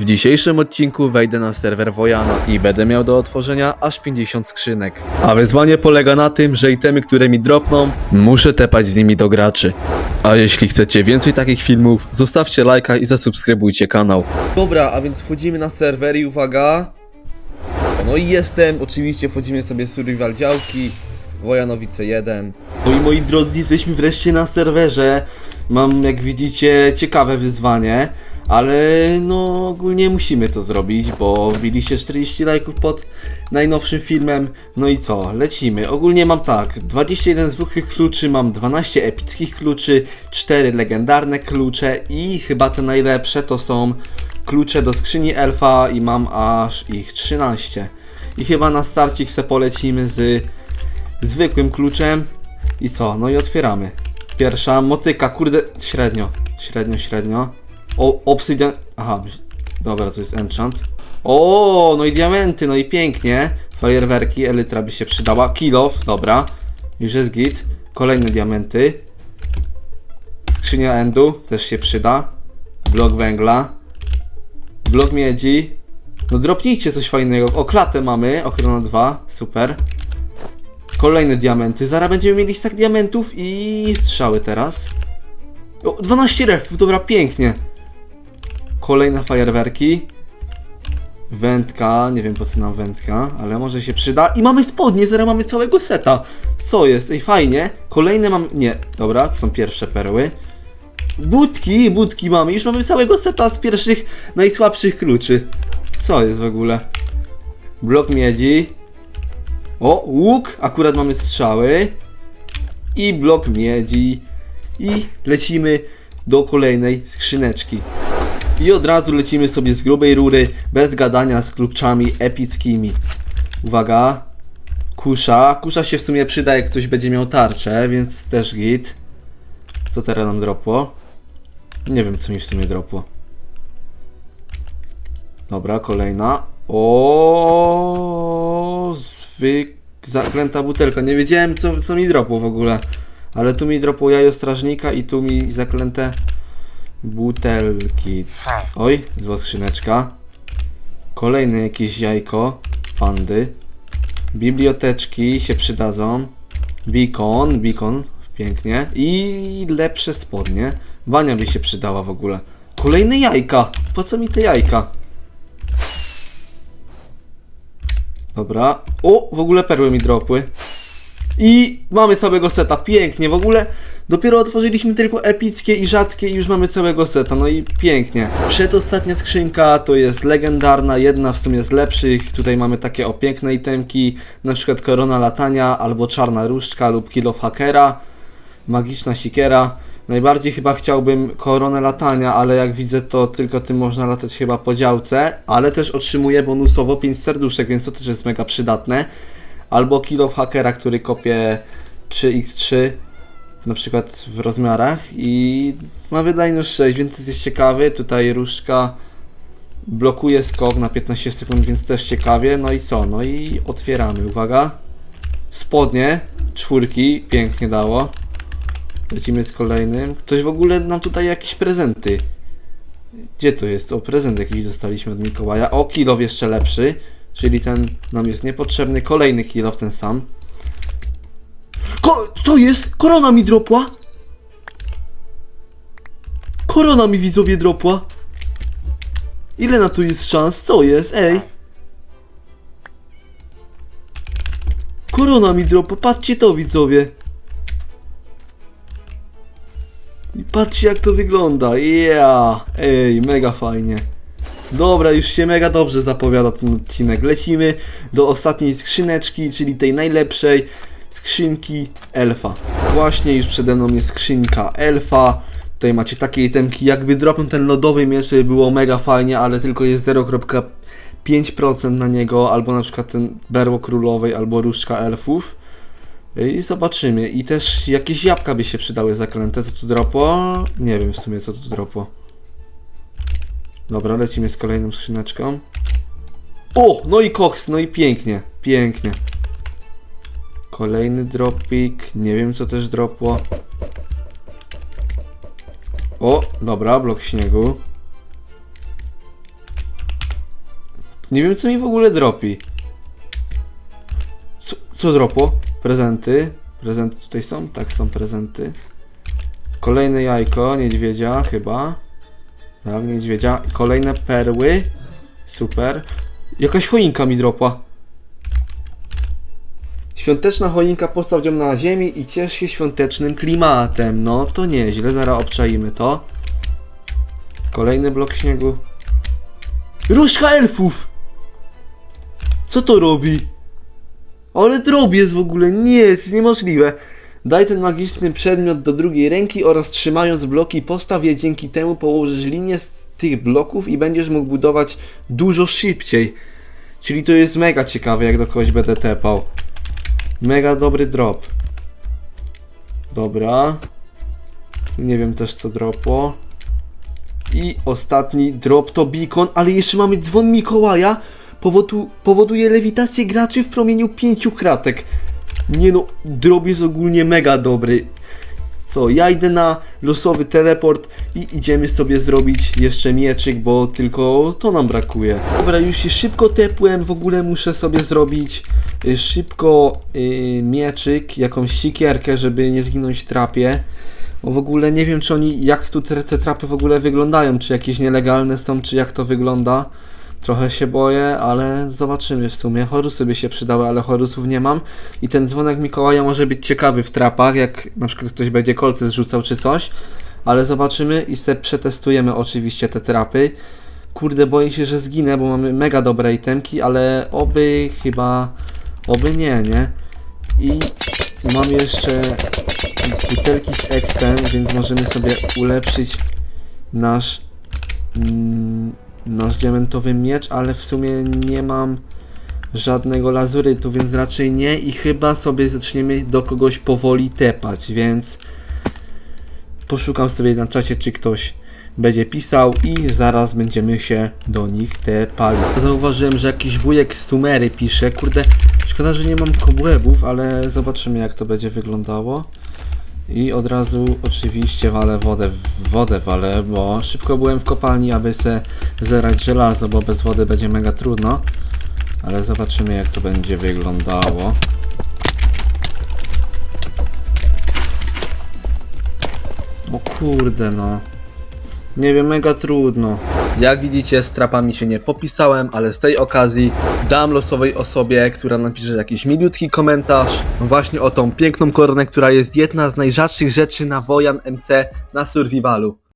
W dzisiejszym odcinku wejdę na serwer Wojana i będę miał do otworzenia aż 50 skrzynek. A wyzwanie polega na tym, że itemy, które mi dropną, muszę tepać z nimi do graczy. A jeśli chcecie więcej takich filmów, zostawcie lajka i zasubskrybujcie kanał. Dobra, a więc wchodzimy na serwer i uwaga. No i jestem, oczywiście wchodzimy sobie w survival działki, Wojanowice 1. No i moi drodzy, jesteśmy wreszcie na serwerze. Mam, jak widzicie, ciekawe wyzwanie, ale no ogólnie musimy to zrobić, bo wbiliście 40 lajków pod najnowszym filmem. No i co, lecimy. Ogólnie mam tak, 21 zwykłych kluczy, mam 12 epickich kluczy, 4 legendarne klucze i chyba te najlepsze to są klucze do skrzyni elfa i mam aż ich 13. I chyba na starcik se polecimy z zwykłym kluczem. I co? No i otwieramy. Pierwsza motyka, kurde, średnio. Średnio, średnio. O, obsydian. Aha, dobra, to jest enchant. O, no i diamenty, no i pięknie. Fajerwerki, elytra by się przydała. Kilof, dobra. Już jest git. Kolejne diamenty. Skrzynia endu też się przyda. Blok węgla. Blok miedzi. No dropnijcie coś fajnego. O, klatę mamy. Ochrona 2. Super. Kolejne diamenty. Zaraz będziemy mieli stack diamentów i strzały teraz. O, 12 refów, dobra, pięknie. Kolejne fajerwerki. Wędka, nie wiem po co nam wędka, ale może się przyda. I mamy spodnie, zaraz mamy całego seta. Co jest? Ej, fajnie. Kolejne mam... Nie, dobra, to są pierwsze perły. Budki, budki mamy. Już mamy całego seta z pierwszych, najsłabszych kluczy. Co jest w ogóle? Blok miedzi. O, łuk, akurat mamy strzały. I blok miedzi. I lecimy do kolejnej skrzyneczki. I od razu lecimy sobie z grubej rury, bez gadania z kluczami epickimi. Uwaga. Kusza. Kusza się w sumie przyda, jak ktoś będzie miał tarczę, więc też git. Co teraz nam dropło? Nie wiem, co mi w sumie dropło. Dobra, kolejna. O, zwyk... Zaklęta butelka. Nie wiedziałem, co, co mi dropło w ogóle. Ale tu mi dropło jajo strażnika i tu mi zaklęte butelki. Oj, zła skrzyneczka. Kolejne jakieś jajko. Pandy. Biblioteczki się przydadzą. Beacon, beacon. Pięknie. I lepsze spodnie. Bania by się przydała w ogóle. Kolejne jajka. Po co mi te jajka? Dobra. O, w ogóle perły mi dropły. I mamy całego seta. Pięknie. W ogóle dopiero otworzyliśmy tylko epickie i rzadkie i już mamy całego seta. No i pięknie. Przedostatnia skrzynka to jest legendarna, jedna w sumie z lepszych. Tutaj mamy takie o piękne itemki, na przykład korona latania, albo czarna różdżka lub kill of hackera, magiczna sikiera. Najbardziej chyba chciałbym koronę latania, ale jak widzę to tylko tym można latać chyba po działce, ale też otrzymuję bonusowo 5 serduszek, więc to też jest mega przydatne. Albo kill of hackera, który kopie 3x3 na przykład w rozmiarach i ma wydajność 6, więc jest ciekawy. Tutaj różdżka blokuje skok na 15 sekund, więc też ciekawie. No i co? No i otwieramy. Uwaga. Spodnie, czwórki, pięknie dało. Lecimy z kolejnym. Ktoś w ogóle nam tutaj jakieś prezenty. Gdzie to jest? O, prezent jakiś dostaliśmy od Mikołaja. O, kilow jeszcze lepszy. Czyli ten nam jest niepotrzebny. Kolejny kilow, ten sam. Ko co jest? Korona mi dropła? Korona mi widzowie dropła. Ile na to jest szans? Co jest? Ej. Korona mi dropła. Patrzcie to widzowie. I patrzcie jak to wygląda. Yeah. Ej, mega fajnie. Dobra, już się mega dobrze zapowiada ten odcinek. Lecimy do ostatniej skrzyneczki, czyli tej najlepszej skrzynki elfa. Właśnie już przede mną jest skrzynka elfa. Tutaj macie takie itemki, jakby dropnął ten lodowy miecz, było mega fajnie, ale tylko jest 0,5% na niego, albo na przykład ten berło królowej, albo różdżka elfów. I zobaczymy. I też jakieś jabłka by się przydały zaklęte. Co tu dropło? Nie wiem w sumie co tu dropło. Dobra, lecimy z kolejną skrzyneczką. O, no i koks, no i pięknie, pięknie. Kolejny dropik, nie wiem co też dropło. O, dobra, blok śniegu. Nie wiem co mi w ogóle dropi. Co, co dropło? Prezenty. Prezenty tutaj są? Tak, są prezenty. Kolejne jajko, niedźwiedzia chyba. Tak, niedźwiedzia. Kolejne perły. Super. Jakaś choinka mi dropła. Świąteczna choinka postaw ją na ziemi i ciesz się świątecznym klimatem. No to nieźle, zaraz obczaimy to. Kolejny blok śniegu. Różka elfów! Co to robi? Ale jest w ogóle, nie, jest niemożliwe. Daj ten magiczny przedmiot do drugiej ręki oraz trzymając bloki postaw je, dzięki temu położysz linię z tych bloków i będziesz mógł budować dużo szybciej. Czyli to jest mega ciekawe, jak do kogoś będę tepał. Mega dobry drop. Dobra. Nie wiem też co dropło. I ostatni drop to beacon, ale jeszcze mamy dzwon Mikołaja. Powodu, powoduje lewitację graczy w promieniu pięciu kratek. Nie no, drop jest ogólnie mega dobry. Co, ja idę na losowy teleport i idziemy sobie zrobić jeszcze mieczyk, bo tylko to nam brakuje. Dobra, już się szybko tepłem, w ogóle muszę sobie zrobić y, szybko y, mieczyk, jakąś sikierkę, żeby nie zginąć trapie. Bo w ogóle nie wiem, czy oni, jak tu te, te trapy w ogóle wyglądają, czy jakieś nielegalne są, czy jak to wygląda. Trochę się boję, ale zobaczymy w sumie. Horusy by się przydały, ale horusów nie mam. I ten dzwonek Mikołaja może być ciekawy w trapach, jak na przykład ktoś będzie kolce zrzucał czy coś. Ale zobaczymy i se przetestujemy oczywiście te trapy. Kurde, boję się, że zginę, bo mamy mega dobre itemki, ale oby chyba... Oby nie, nie? I mam jeszcze butelki z expem, więc możemy sobie ulepszyć nasz mm, nasz diamentowy miecz, ale w sumie nie mam żadnego lazurytu, więc raczej nie i chyba sobie zaczniemy do kogoś powoli tepać, więc poszukam sobie na czacie, czy ktoś będzie pisał i zaraz będziemy się do nich tepali. Zauważyłem, że jakiś wujek z Sumery pisze, kurde, szkoda, że nie mam kobłębów, ale zobaczymy jak to będzie wyglądało. I od razu oczywiście walę wodę, wodę walę, bo szybko byłem w kopalni, aby se zerać żelazo, bo bez wody będzie mega trudno. Ale zobaczymy jak to będzie wyglądało. O kurde no. Nie wiem, mega trudno. Jak widzicie, z trapami się nie popisałem, ale z tej okazji dam losowej osobie, która napisze jakiś milutki komentarz właśnie o tą piękną koronę, która jest jedna z najrzadszych rzeczy na Wojan MC na survivalu.